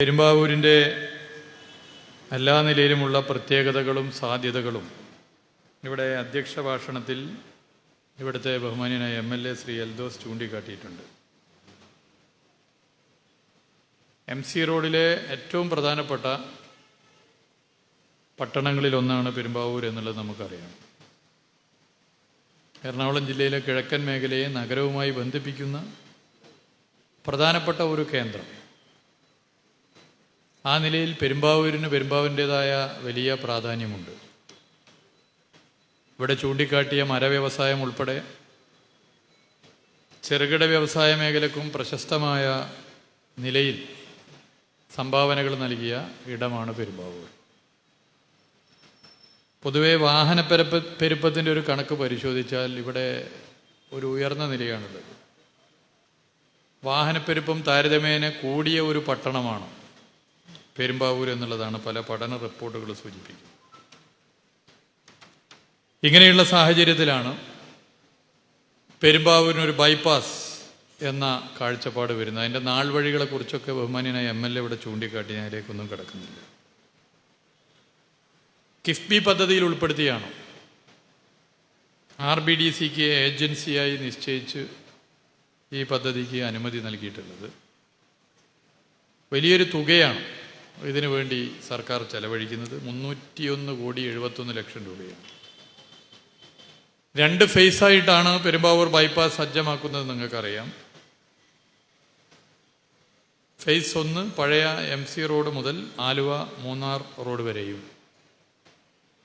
പെരുമ്പാവൂരിന്റെ എല്ലാ നിലയിലുമുള്ള പ്രത്യേകതകളും സാധ്യതകളും ഇവിടെ അധ്യക്ഷ ഭാഷണത്തിൽ ഇവിടുത്തെ ബഹുമാനിയനായ M L A Shri Eldhose ചൂണ്ടിക്കാട്ടിയിട്ടുണ്ട്. M C റോഡിലെ ഏറ്റവും പ്രധാനപ്പെട്ട പട്ടണങ്ങളിലൊന്നാണ് പെരുമ്പാവൂർ എന്നുള്ളത് നമുക്കറിയാം. എറണാകുളം ജില്ലയിലെ കിഴക്കൻ മേഖലയെ നഗരവുമായി ബന്ധിപ്പിക്കുന്ന പ്രധാനപ്പെട്ട ഒരു കേന്ദ്രം. ആ നിലയിൽ പെരുമ്പാവൂരിന് പെരുമ്പാവൂരിന്റെതായ വലിയ പ്രാധാന്യമുണ്ട്. ഇവിടെ ചൂണ്ടിക്കാട്ടിയ മരവ്യവസായം ഉൾപ്പെടെ ചെറുകിട വ്യവസായ മേഖലക്കും പ്രശസ്തമായ നിലയിൽ സംഭാവനകൾ നൽകിയ ഇടമാണ് പെരുമ്പാവൂർ. പൊതുവെ വാഹനപ്പെരുപ്പ പെരുപ്പത്തിന്റെ ഒരു കണക്ക് പരിശോധിച്ചാൽ ഇവിടെ ഒരു ഉയർന്ന നിലയാണുള്ളത്. വാഹനപ്പെരുപ്പം താരതമ്യേന കൂടിയ ഒരു പട്ടണമാണ്. പെരുമ്പാവൂർ എന്നുള്ളതാണ് പല പഠന റിപ്പോർട്ടുകൾ സൂചിപ്പിക്കുന്നത്. ഇങ്ങനെയുള്ള സാഹചര്യത്തിലാണ് പെരുമ്പാവൂരിനൊരു ബൈപ്പാസ് എന്ന കാഴ്ചപ്പാട് വരുന്നത്. അതിന്റെ നാൾ വഴികളെക്കുറിച്ചൊക്കെ ബഹുമാനിയായ എം എൽ എ ഇവിടെ ചൂണ്ടിക്കാട്ടി അതിലേക്കൊന്നും കിടക്കുന്നില്ല. കിഫ്ബി പദ്ധതിയിൽ ഉൾപ്പെടുത്തിയാണ്. ആർ ബി ഡി സിക്ക് ഏജൻസിയായി നിശ്ചയിച്ച് ഈ പദ്ധതിക്ക് അനുമതി നൽകിയിട്ടുള്ളത്. വലിയൊരു തുകയാണ്. ഇതിനു വേണ്ടി സർക്കാർ ചെലവഴിക്കുന്നത് മുന്നൂറ്റിയൊന്ന് കോടി എഴുപത്തൊന്ന് ലക്ഷം രൂപയാണ്. രണ്ട് ഫേസായിട്ടാണ് പെരുമ്പാവൂർ ബൈപ്പാസ് സജ്ജമാക്കുന്നത് നിങ്ങൾക്കറിയാം. ഫേസ് ഒന്ന് പഴയ എം സി റോഡ് മുതൽ ആലുവ മൂന്നാർ റോഡ് വരെയും.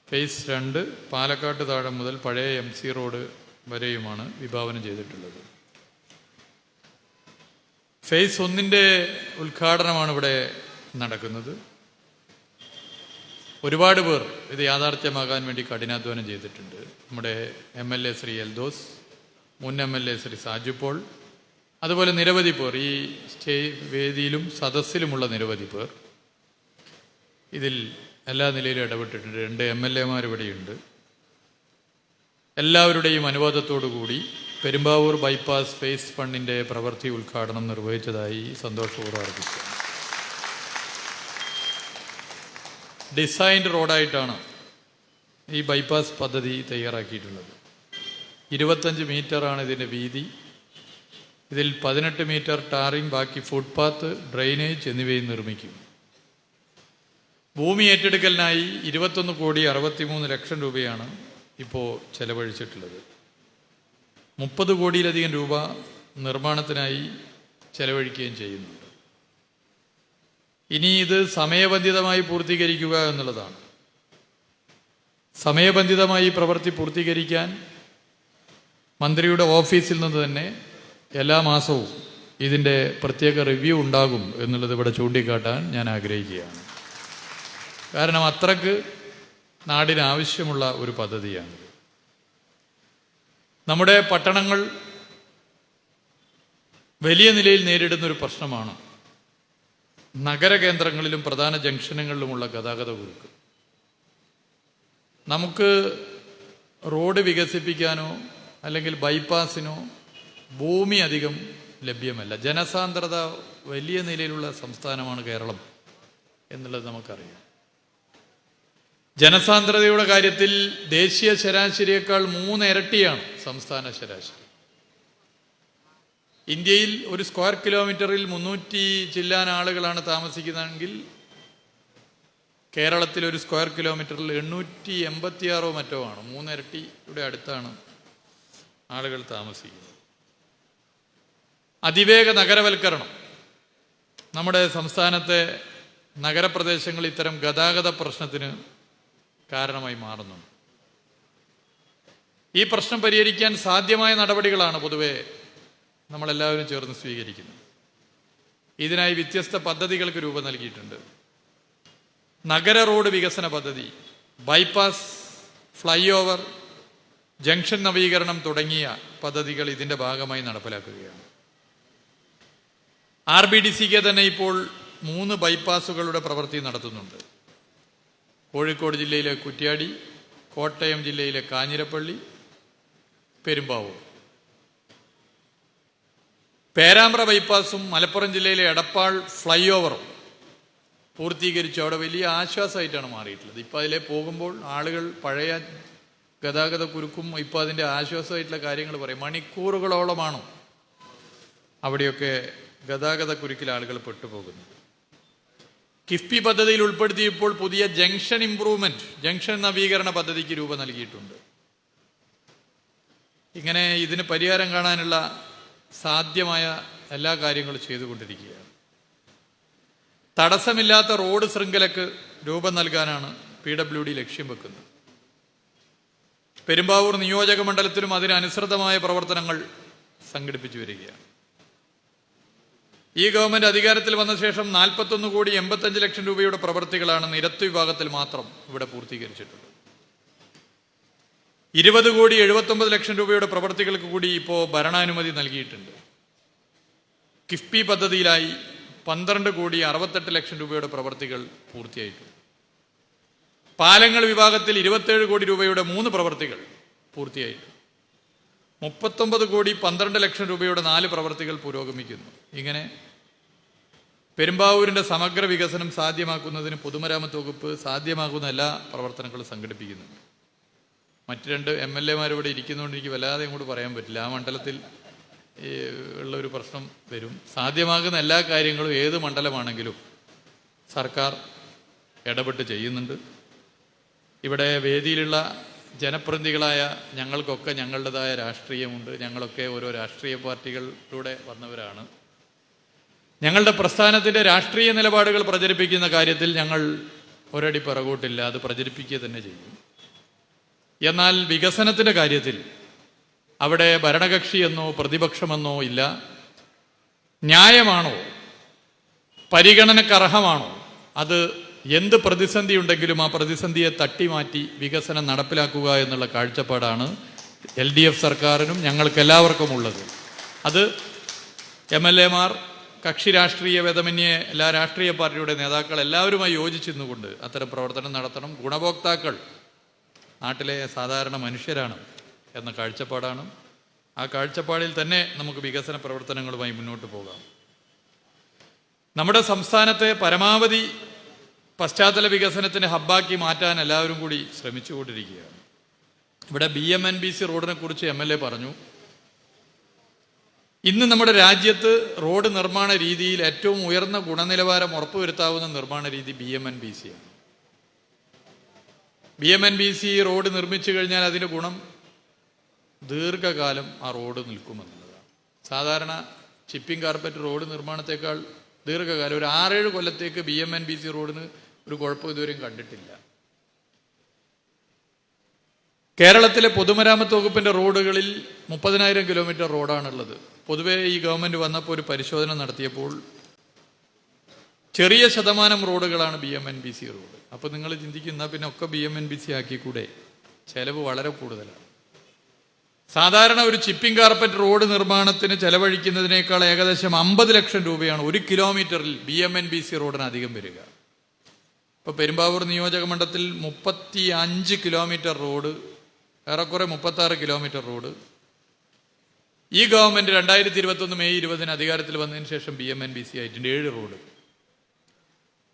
ഫേസ് രണ്ട് പാലക്കാട്ട് താഴം മുതൽ പഴയ എം സി റോഡ് വരെയുമാണ് വിഭാവനം ചെയ്തിട്ടുള്ളത്. ഫേസ് ഒന്നിന്റെ ഉദ്ഘാടനമാണ് ഇവിടെ നടക്കുന്നത്. ഒരുപാട് പേർ ഇത് യാഥാർത്ഥ്യമാകാൻ വേണ്ടി കഠിനാധ്വാനം ചെയ്തിട്ടുണ്ട്. നമ്മുടെ M L A Shri Eldhose മുൻ M L A Shri Saju Paul അതുപോലെ നിരവധി പേർ ഈ സ്റ്റേ വേദിയിലും സദസ്സിലുമുള്ള നിരവധി പേർ. ഇതിൽ എല്ലാ നിലയിലും ഇടപെട്ടിട്ടുണ്ട്. രണ്ട് എം എൽ എമാർ ഇവിടെയുണ്ട്. എല്ലാവരുടെയും അനുവാദത്തോടു കൂടി പെരുമ്പാവൂർ ബൈപ്പാസ് ഫേസ് ഫണ്ടിന്റെ പ്രവൃത്തി ഉദ്ഘാടനം നിർവഹിച്ചതായി സന്തോഷപൂർവം അർപ്പിച്ചു ഡിസൈൻഡ് റോഡായിട്ടാണ് ഈ ബൈപ്പാസ് പദ്ധതി തയ്യാറാക്കിയിട്ടുള്ളത്. ഇരുപത്തഞ്ച് മീറ്ററാണ് ഇതിന്റെ വീതി. ഇതിൽ പതിനെട്ട് മീറ്റർ ടാറിംഗ് ബാക്കി ഫുട്പാത്ത് ഡ്രെയിനേജ് എന്നിവയും നിർമ്മിക്കും. ഭൂമി ഏറ്റെടുക്കലിനായി ഇരുപത്തൊന്ന് കോടി അറുപത്തിമൂന്ന് ലക്ഷം രൂപയാണ് ഇപ്പോൾ ചെലവഴിച്ചിട്ടുള്ളത്. മുപ്പത് കോടിയിലധികം രൂപ നിർമ്മാണത്തിനായി ചെലവഴിക്കുകയും ചെയ്യുന്നുണ്ട്. ഇനി ഇത് സമയബന്ധിതമായി പൂർത്തീകരിക്കുക എന്നുള്ളതാണ്. സമയബന്ധിതമായി പ്രവൃത്തി പൂർത്തീകരിക്കാൻ മന്ത്രിയുടെ ഓഫീസിൽ നിന്ന് തന്നെ എല്ലാ മാസവും ഇതിന്റെ പ്രത്യേക റിവ്യൂ ഉണ്ടാകും എന്നുള്ളത് ഇവിടെ ചൂണ്ടിക്കാട്ടാൻ ഞാൻ ആഗ്രഹിക്കുകയാണ്. കാരണം അത്രയ്ക്ക് നാടിന് ആവശ്യമുള്ള ഒരു പദ്ധതിയാണ്. നമ്മുടെ പട്ടണങ്ങൾ വലിയ നിലയിൽ നേരിടുന്ന ഒരു പ്രശ്നമാണ്. നഗരകേന്ദ്രങ്ങളിലും പ്രധാന ജംഗ്ഷനുകളിലുമുള്ള ഗതാഗത കുരുക്ക്. നമുക്ക് റോഡ് വികസിപ്പിക്കാനോ അല്ലെങ്കിൽ ബൈപ്പാസിനോ ഭൂമി അധികം ലഭ്യമല്ല. ജനസാന്ദ്രത വലിയ നിലയിലുള്ള സംസ്ഥാനമാണ് കേരളം എന്നുള്ളത് നമുക്കറിയാം. ജനസാന്ദ്രതയുടെ കാര്യത്തിൽ ദേശീയ ശരാശരിയേക്കാൾ മൂന്നിരട്ടിയാണ് സംസ്ഥാന ശരാശരി. ഇന്ത്യയിൽ ഒരു സ്ക്വയർ കിലോമീറ്ററിൽ മുന്നൂറ്റി ചില്ലാൻ ആളുകളാണ് താമസിക്കുന്നതെങ്കിൽ കേരളത്തിൽ ഒരു സ്ക്വയർ കിലോമീറ്ററിൽ എണ്ണൂറ്റി എൺപത്തിയാറോ മറ്റോ ആണ്. മൂന്നിരട്ടിയുടെ അടുത്താണ് ആളുകൾ താമസിക്കുന്നത്. അതിവേഗ നഗരവൽക്കരണം. നമ്മുടെ സംസ്ഥാനത്തെ നഗരപ്രദേശങ്ങൾ ഇത്തരം ഗതാഗത പ്രശ്നത്തിന് കാരണമായി മാറുന്നുണ്ട് ഈ പ്രശ്നം പരിഹരിക്കാൻ സാധ്യമായ നടപടികളാണ് പൊതുവെ നമ്മളെല്ലാവരും ചേർന്ന് സ്വീകരിക്കുന്നു. ഇതിനായി വ്യത്യസ്ത പദ്ധതികൾക്ക് രൂപം നൽകിയിട്ടുണ്ട്. നഗര റോഡ് വികസന പദ്ധതി ബൈപ്പാസ് ഫ്ലൈ ഓവർ ജംഗ്ഷൻ നവീകരണം തുടങ്ങിയ പദ്ധതികൾ ഇതിന്റെ ഭാഗമായി നടപ്പിലാക്കുകയാണ്. ആർ ബി ഡി സിക്ക് തന്നെ ഇപ്പോൾ മൂന്ന് ബൈപ്പാസുകളുടെ പ്രവൃത്തി നടത്തുന്നുണ്ട്. കോഴിക്കോട് ജില്ലയിലെ കുറ്റ്യാടി കോട്ടയം ജില്ലയിലെ കാഞ്ഞിരപ്പള്ളി പെരുമ്പാവൂർ. പേരാമ്പ്ര ബൈപ്പാസും മലപ്പുറം ജില്ലയിലെ എടപ്പാൾ ഫ്ലൈ ഓവറും പൂർത്തീകരിച്ചു അവിടെ വലിയ ആശ്വാസമായിട്ടാണ് മാറിയിട്ടുള്ളത്. ഇപ്പോൾ അതിലെ പോകുമ്പോൾ ആളുകൾ പഴയ ഗതാഗത കുരുക്കും ഇപ്പോൾ അതിന്റെ ആശ്വാസമായിട്ടുള്ള കാര്യങ്ങൾ പറയും. മണിക്കൂറുകളോളമാണ് അവിടെയൊക്കെ ഗതാഗത കുരുക്കിൽ ആളുകൾ പെട്ടുപോകുന്നത്. കിഫ്ബി പദ്ധതിയിൽ ഉൾപ്പെടുത്തിയപ്പോൾ പുതിയ ജംഗ്ഷൻ ഇംപ്രൂവ്മെന്റ് ജംഗ്ഷൻ നവീകരണ പദ്ധതിക്ക് രൂപം നൽകിയിട്ടുണ്ട്. ഇങ്ങനെ ഇതിന് പരിഹാരം കാണാനുള്ള സാധ്യമായ എല്ലാ കാര്യങ്ങളും ചെയ്തുകൊണ്ടിരിക്കുകയാണ്. തടസ്സമില്ലാത്ത റോഡ് ശൃംഖലക്ക് രൂപം നൽകാനാണ് പി ഡബ്ല്യു ഡി ലക്ഷ്യം വെക്കുന്നത്. പെരുമ്പാവൂർ നിയോജക മണ്ഡലത്തിലും അതിനനുസൃതമായ പ്രവർത്തനങ്ങൾ സംഘടിപ്പിച്ചു വരികയാണ്. ഈ ഗവൺമെന്റ് അധികാരത്തിൽ വന്ന ശേഷം നാൽപ്പത്തൊന്ന് കോടി എൺപത്തഞ്ച് ലക്ഷം രൂപയുടെ പ്രവൃത്തികളാണ് നിരത്ത് വിഭാഗത്തിൽ മാത്രം ഇവിടെ പൂർത്തീകരിച്ചിട്ടുള്ളത്. ഇരുപത് കോടി എഴുപത്തൊമ്പത് ലക്ഷം രൂപയുടെ പ്രവൃത്തികൾക്ക് കൂടി ഇപ്പോൾ ഭരണാനുമതി നൽകിയിട്ടുണ്ട്. കിഫ്ബി പദ്ധതിയിലായി പന്ത്രണ്ട് കോടി അറുപത്തെട്ട് ലക്ഷം രൂപയുടെ പ്രവൃത്തികൾ പൂർത്തിയായിട്ടുണ്ട്. പാലങ്ങൾ വിഭാഗത്തിൽ ഇരുപത്തേഴ് കോടി രൂപയുടെ മൂന്ന് പ്രവൃത്തികൾ പൂർത്തിയായിട്ടുണ്ട്. മുപ്പത്തൊമ്പത് കോടി പന്ത്രണ്ട് ലക്ഷം രൂപയുടെ നാല് പ്രവൃത്തികൾ പുരോഗമിക്കുന്നു. ഇങ്ങനെ പെരുമ്പാവൂരിന്റെ സമഗ്ര വികസനം സാധ്യമാക്കുന്നതിന് പൊതുമരാമത്ത് വകുപ്പ് സാധ്യമാകുന്ന എല്ലാ പ്രവർത്തനങ്ങളും സംഘടിപ്പിക്കുന്നുണ്ട്. മറ്റ് രണ്ട് എം എൽ എമാർ ഇവിടെ ഇരിക്കുന്നതുകൊണ്ട് എനിക്ക് വല്ലാതെ ഇങ്ങോട്ട് പറയാൻ പറ്റില്ല. ആ മണ്ഡലത്തിൽ ഉള്ള ഒരു പ്രശ്നം വരും. സാധ്യമാകുന്ന എല്ലാ കാര്യങ്ങളും ഏത് മണ്ഡലമാണെങ്കിലും സർക്കാർ ഇടപെട്ട് ചെയ്യുന്നുണ്ട്. ഇവിടെ വേദിയിലുള്ള ജനപ്രതിനിധികളായ ഞങ്ങൾക്കൊക്കെ ഞങ്ങളുടേതായ രാഷ്ട്രീയമുണ്ട്. ഞങ്ങളൊക്കെ ഓരോ രാഷ്ട്രീയ പാർട്ടികളിലൂടെ വന്നവരാണ്. ഞങ്ങളുടെ പ്രസ്ഥാനത്തിന്റെ രാഷ്ട്രീയ നിലപാടുകൾ പ്രചരിപ്പിക്കുന്ന കാര്യത്തിൽ ഞങ്ങൾ ഒരടി പിറകോട്ടില്ല. അത് പ്രചരിപ്പിക്കുക തന്നെ ചെയ്യും. എന്നാൽ വികസനത്തിന്റെ കാര്യത്തിൽ അവിടെ ഭരണകക്ഷിയെന്നോ പ്രതിപക്ഷമെന്നോ ഇല്ല. ന്യായമാണോ? പരിഗണനക്കർഹമാണോ? അത് എന്ത് പ്രതിസന്ധി ഉണ്ടെങ്കിലും ആ പ്രതിസന്ധിയെ തട്ടിമാറ്റി വികസനം നടപ്പിലാക്കുക എന്നുള്ള കാഴ്ചപ്പാടാണ് എൽ ഡി എഫ് സർക്കാരിനും ഞങ്ങൾക്കെല്ലാവർക്കും ഉള്ളത്. അത് എം എൽ എമാർ കക്ഷി രാഷ്ട്രീയ ഭേദമന്യേ എല്ലാ രാഷ്ട്രീയ പാർട്ടിയുടെ നേതാക്കൾ എല്ലാവരുമായി യോജിച്ചിരുന്നുകൊണ്ട് അത്തരം പ്രവർത്തനം നടത്തണം. ഗുണഭോക്താക്കൾ നാട്ടിലെ സാധാരണ മനുഷ്യരാണ് എന്ന കാഴ്ചപ്പാടാണ്. ആ കാഴ്ചപ്പാടിൽ തന്നെ നമുക്ക് വികസന പ്രവർത്തനങ്ങളുമായി മുന്നോട്ട് പോകാം. നമ്മുടെ സംസ്ഥാനത്തെ പരമാവധി പശ്ചാത്തല വികസനത്തിന് ഹബ്ബാക്കി മാറ്റാൻ എല്ലാവരും കൂടി ശ്രമിച്ചുകൊണ്ടിരിക്കുകയാണ്. ഇവിടെ B M N B C റോഡിനെ കുറിച്ച് എം എൽ എ പറഞ്ഞു. ഇന്ന് നമ്മുടെ രാജ്യത്ത് റോഡ് നിർമ്മാണ രീതിയിൽ ഏറ്റവും ഉയർന്ന ഗുണനിലവാരം ഉറപ്പുവരുത്താവുന്ന നിർമ്മാണ രീതി B M N B C ആണ്. B M N B C road നിർമ്മിച്ചു കഴിഞ്ഞാൽ അതിന്റെ ഗുണം ദീർഘകാലം ആ റോഡ് നിൽക്കുമെന്നുള്ളതാണ്. സാധാരണ ചിപ്പിംഗ് കാർപ്പറ്റ് റോഡ് നിർമ്മാണത്തെക്കാൾ ദീർഘകാലം ഒരു ആറേഴ് കൊല്ലത്തേക്ക് B M N B C റോഡിന് ഒരു കുഴപ്പം ഇതുവരെയും കണ്ടിട്ടില്ല. കേരളത്തിലെ പൊതുമരാമത്ത് വകുപ്പിന്റെ റോഡുകളിൽ മുപ്പതിനായിരം കിലോമീറ്റർ റോഡാണുള്ളത്. പൊതുവേ ഈ ഗവൺമെന്റ് വന്നപ്പോൾ ഒരു പരിശോധന നടത്തിയപ്പോൾ ചെറിയ ശതമാനം റോഡുകളാണ് B M N B C road. അപ്പോൾ നിങ്ങൾ ചിന്തിക്കുന്ന പിന്നെ ഒക്കെ B M N B C ആക്കിക്കൂടെ? ചെലവ് വളരെ കൂടുതലാണ് സാധാരണ ഒരു ചിപ്പിംഗ് കാർപ്പറ്റ് റോഡ് നിർമ്മാണത്തിന് ചെലവഴിക്കുന്നതിനേക്കാൾ ഏകദേശം അമ്പത് ലക്ഷം രൂപയാണ് ഒരു കിലോമീറ്ററിൽ B M N B C റോഡിന് അധികം വരിക. ഇപ്പോൾ പെരുമ്പാവൂർ നിയോജക മണ്ഡലത്തിൽ മുപ്പത്തി അഞ്ച് കിലോമീറ്റർ റോഡ് ഏറെക്കുറെ മുപ്പത്താറ് കിലോമീറ്റർ റോഡ് ഈ ഗവൺമെന്റ് രണ്ടായിരത്തി ഇരുപത്തൊന്ന് മെയ് ഇരുപതിന് അധികാരത്തിൽ വന്നതിന് ശേഷം B M N B C ആയിട്ടുണ്ട് ഏഴ് റോഡ്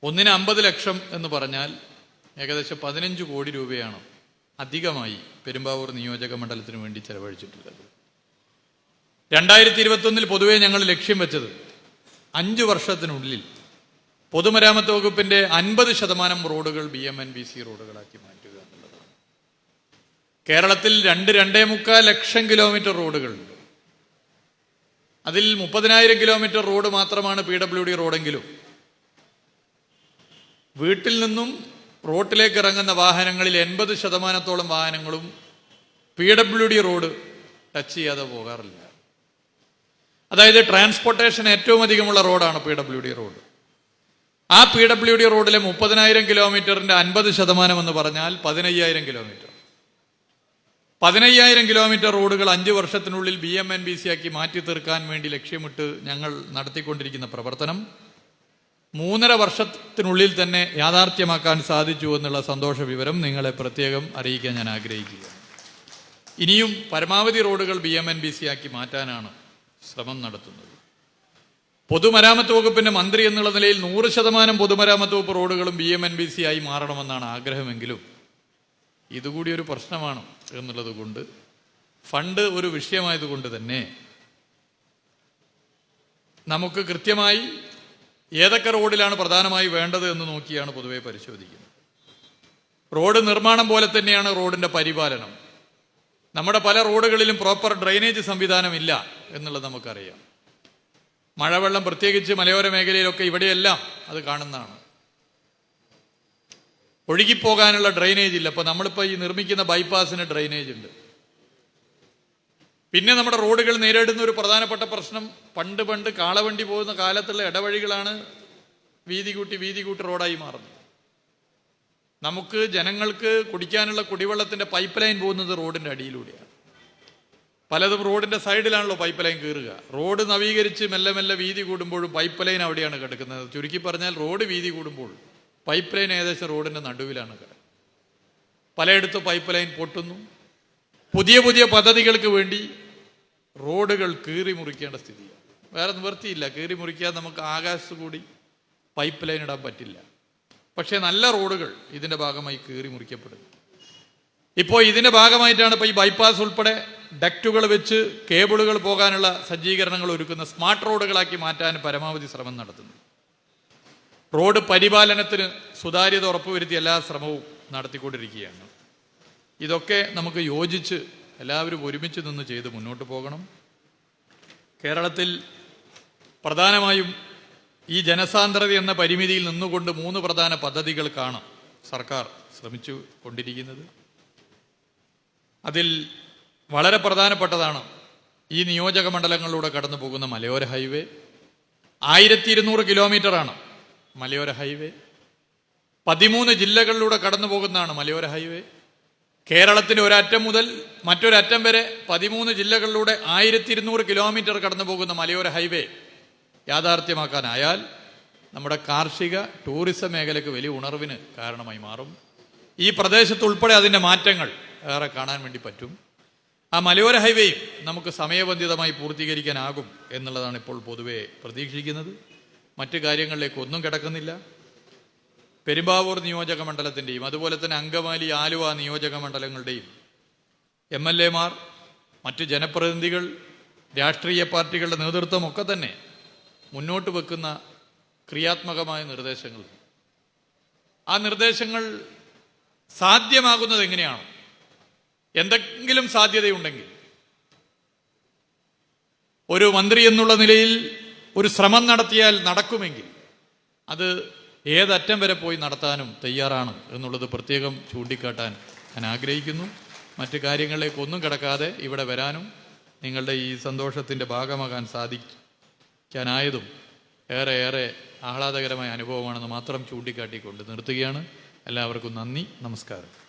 ഒന്നിന് അമ്പത് ലക്ഷം എന്ന് പറഞ്ഞാൽ ഏകദേശം പതിനഞ്ച് കോടി രൂപയാണ് അധികമായി പെരുമ്പാവൂർ നിയോജക മണ്ഡലത്തിന് വേണ്ടി ചെലവഴിച്ചിട്ടുള്ളത്. രണ്ടായിരത്തി ഇരുപത്തൊന്നിൽ പൊതുവെ ഞങ്ങൾ ലക്ഷ്യം വെച്ചത് അഞ്ച് വർഷത്തിനുള്ളിൽ പൊതുമരാമത്ത് വകുപ്പിന്റെ അൻപത് ശതമാനം റോഡുകൾ B M N B C റോഡുകളാക്കി മാറ്റുക എന്നുള്ളതാണ്. കേരളത്തിൽ രണ്ട് രണ്ടേ മുക്കാൽ ലക്ഷം കിലോമീറ്റർ റോഡുകളുണ്ട്. അതിൽ മുപ്പതിനായിരം കിലോമീറ്റർ റോഡ് മാത്രമാണ് പി ഡബ്ല്യു ഡി റോഡെങ്കിലും വീട്ടിൽ നിന്നും റോട്ടിലേക്ക് ഇറങ്ങുന്ന വാഹനങ്ങളിൽ എൺപത് ശതമാനത്തോളം വാഹനങ്ങളും P W D road touch ചെയ്യാതെ പോകാറില്ല. അതായത് ട്രാൻസ്പോർട്ടേഷൻ ഏറ്റവും അധികമുള്ള റോഡാണ് പി ഡബ്ല്യു ഡി റോഡ്. ആ പി ഡബ്ല്യു ഡി റോഡിലെ മുപ്പതിനായിരം കിലോമീറ്ററിന്റെ അൻപത് ശതമാനം എന്ന് പറഞ്ഞാൽ പതിനയ്യായിരം കിലോമീറ്റർ. പതിനയ്യായിരം കിലോമീറ്റർ റോഡുകൾ അഞ്ച് വർഷത്തിനുള്ളിൽ B M and B C ആക്കി മാറ്റി തീർക്കാൻ വേണ്ടി ലക്ഷ്യമിട്ട് ഞങ്ങൾ നടത്തിക്കൊണ്ടിരിക്കുന്ന പ്രവർത്തനം മൂന്നര വർഷത്തിനുള്ളിൽ തന്നെ യാഥാർത്ഥ്യമാക്കാൻ സാധിച്ചു എന്നുള്ള സന്തോഷ വിവരം നിങ്ങളെ പ്രത്യേകം അറിയിക്കാൻ ഞാൻ ആഗ്രഹിക്കുക. ഇനിയും പരമാവധി റോഡുകൾ B M and B C ആക്കി മാറ്റാനാണ് ശ്രമം നടത്തുന്നത്. പൊതുമരാമത്ത് വകുപ്പിന്റെ മന്ത്രി എന്നുള്ള നിലയിൽ നൂറ് ശതമാനം പൊതുമരാമത്ത് വകുപ്പ് റോഡുകളും B M and B C ആയി മാറണമെന്നാണ് ആഗ്രഹമെങ്കിലും ഇതുകൂടി ഒരു പ്രശ്നമാണ് എന്നുള്ളത് കൊണ്ട് ഫണ്ട് ഒരു വിഷയമായതുകൊണ്ട് തന്നെ നമുക്ക് കൃത്യമായി ഏതൊക്കെ റോഡിലാണ് പ്രധാനമായി വേണ്ടത് എന്ന് നോക്കിയാണ് പൊതുവെ പരിശോധിക്കുന്നത്. റോഡ് നിർമ്മാണം പോലെ തന്നെയാണ് റോഡിന്റെ പരിപാലനം. നമ്മുടെ പല റോഡുകളിലും പ്രോപ്പർ ഡ്രെയിനേജ് സംവിധാനം ഇല്ല എന്നുള്ളത് നമുക്കറിയാം. മഴവെള്ളം പ്രത്യേകിച്ച് മലയോര മേഖലയിലൊക്കെ ഇവിടെയെല്ലാം അത് കാണുന്നതാണ്. ഒഴുകിപ്പോകാനുള്ള ഡ്രെയിനേജ് ഇല്ല. അപ്പോൾ നമ്മളിപ്പോൾ ഈ നിർമ്മിക്കുന്ന ബൈപ്പാസിന് ഡ്രെയിനേജ് ഉണ്ട്. പിന്നെ നമ്മുടെ റോഡുകൾ നേരിടുന്ന ഒരു പ്രധാനപ്പെട്ട പ്രശ്നം പണ്ട് പണ്ട് കാളവണ്ടി പോകുന്ന കാലത്തുള്ള ഇടവഴികളാണ് വീതി കൂട്ടി വീതി കൂട്ടി റോഡായി മാറുന്നത്. നമുക്ക് ജനങ്ങൾക്ക് കുടിക്കാനുള്ള കുടിവെള്ളത്തിന്റെ പൈപ്പ് ലൈൻ പോകുന്നത് റോഡിന്റെ അടിയിലൂടെയാണ്. പലതും റോഡിന്റെ സൈഡിലാണല്ലോ പൈപ്പ് ലൈൻ കയറുക റോഡ് നവീകരിച്ച് മെല്ലെ മെല്ലെ വീതി കൂടുമ്പോഴും പൈപ്പ് ലൈൻ അവിടെയാണ് കിടക്കുന്നത്. ചുരുക്കി പറഞ്ഞാൽ റോഡ് വീതി കൂടുമ്പോൾ പൈപ്പ് ലൈൻ ഏകദേശം റോഡിന്റെ നടുവിലാണ് കിടക്കുന്നത്. പലയിടത്തും പൈപ്പ് ലൈൻ പൊട്ടുന്നു. പുതിയ പുതിയ പദ്ധതികൾക്ക് വേണ്ടി റോഡുകൾ കീറി മുറിക്കേണ്ട സ്ഥിതിയാണ്. വേറെ നിവൃത്തിയില്ല. കീറി മുറിക്കാൻ നമുക്ക് ആകാശത്ത് കൂടി പൈപ്പ് ലൈൻ ഇടാൻ പറ്റില്ല. പക്ഷേ നല്ല റോഡുകൾ ഇതിന്റെ ഭാഗമായി കീറി മുറിക്കപ്പെടുന്നു. ഇപ്പോൾ ഇതിന്റെ ഭാഗമായിട്ടാണ് ഇപ്പോൾ ഈ ബൈപ്പാസ് ഉൾപ്പെടെ ഡക്റ്റുകൾ വെച്ച് കേബിളുകൾ പോകാനുള്ള സജ്ജീകരണങ്ങൾ ഒരുക്കുന്ന സ്മാർട്ട് റോഡുകളാക്കി മാറ്റാൻ പരമാവധി ശ്രമം നടത്തുന്നു. റോഡ് പരിപാലനത്തിന് സുതാര്യത ഉറപ്പുവരുത്തി എല്ലാ ശ്രമവും നടത്തിക്കൊണ്ടിരിക്കുകയാണ്. ഇതൊക്കെ നമുക്ക് യോജിച്ച് എല്ലാവരും ഒരുമിച്ച് നിന്ന് ചെയ്ത് മുന്നോട്ട് പോകണം. കേരളത്തിൽ പ്രധാനമായും ഈ ജനസാന്ദ്രത എന്ന പരിമിതിയിൽ നിന്നുകൊണ്ട് മൂന്ന് പ്രധാന പദ്ധതികൾക്കാണ് സർക്കാർ ശ്രമിച്ചു കൊണ്ടിരിക്കുന്നത്. അതിൽ വളരെ പ്രധാനപ്പെട്ടതാണ് ഈ നിയോജക മണ്ഡലങ്ങളിലൂടെ കടന്നു പോകുന്ന മലയോര ഹൈവേ. ആയിരത്തി ഇരുന്നൂറ് കിലോമീറ്ററാണ് മലയോര ഹൈവേ. പതിമൂന്ന് ജില്ലകളിലൂടെ കടന്നു പോകുന്നതാണ് മലയോര ഹൈവേ. കേരളത്തിന്റെ ഒരറ്റം മുതൽ മറ്റൊരറ്റം വരെ പതിമൂന്ന് ജില്ലകളിലൂടെ ആയിരത്തി ഇരുന്നൂറ് കിലോമീറ്റർ കടന്നു പോകുന്ന മലയോര ഹൈവേ യാഥാർത്ഥ്യമാക്കാനായാൽ നമ്മുടെ കാർഷിക ടൂറിസം മേഖലയ്ക്ക് വലിയ ഉണർവിന് കാരണമായി മാറും. ഈ പ്രദേശത്തുൾപ്പെടെ അതിന്റെ മാറ്റങ്ങൾ ഏറെ കാണാൻ വേണ്ടി പറ്റും. ആ മലയോര ഹൈവേയും നമുക്ക് സമയബന്ധിതമായി പൂർത്തീകരിക്കാനാകും എന്നുള്ളതാണ് ഇപ്പോൾ പൊതുവെ പ്രതീക്ഷിക്കുന്നത്. മറ്റു കാര്യങ്ങളിലേക്ക് ഒന്നും കിടക്കുന്നില്ല. പെരുമ്പാവൂർ നിയോജക മണ്ഡലത്തിന്റെയും അതുപോലെ തന്നെ അങ്കമാലി ആലുവ നിയോജക മണ്ഡലങ്ങളുടെയും എം എൽ എമാർ മറ്റ് ജനപ്രതിനിധികൾ രാഷ്ട്രീയ പാർട്ടികളുടെ നേതൃത്വം ഒക്കെ തന്നെ മുന്നോട്ട് വെക്കുന്ന ക്രിയാത്മകമായ നിർദ്ദേശങ്ങൾ. ആ നിർദ്ദേശങ്ങൾ സാധ്യമാകുന്നത് എങ്ങനെയാണ് എന്തെങ്കിലും സാധ്യതയുണ്ടെങ്കിൽ ഒരു മന്ത്രി എന്നുള്ള നിലയിൽ ഒരു ശ്രമം നടത്തിയാൽ നടക്കുമെങ്കിൽ അത് ഏതറ്റം വരെ പോയി നടത്താനും തയ്യാറാണ് എന്നുള്ളത് പ്രത്യേകം ചൂണ്ടിക്കാട്ടാൻ ഞാൻ ആഗ്രഹിക്കുന്നു. മറ്റു കാര്യങ്ങളിലേക്കൊന്നും കിടക്കാതെ ഇവിടെ വരാനും നിങ്ങളുടെ ഈ സന്തോഷത്തിന്റെ ഭാഗമാകാൻ സാധിക്കാനായതും ഏറെ ഏറെ ആഹ്ലാദകരമായ അനുഭവമാണെന്ന് മാത്രം ചൂണ്ടിക്കാട്ടിക്കൊണ്ട് നിർത്തുകയാണ്. എല്ലാവർക്കും നന്ദി നമസ്കാരം.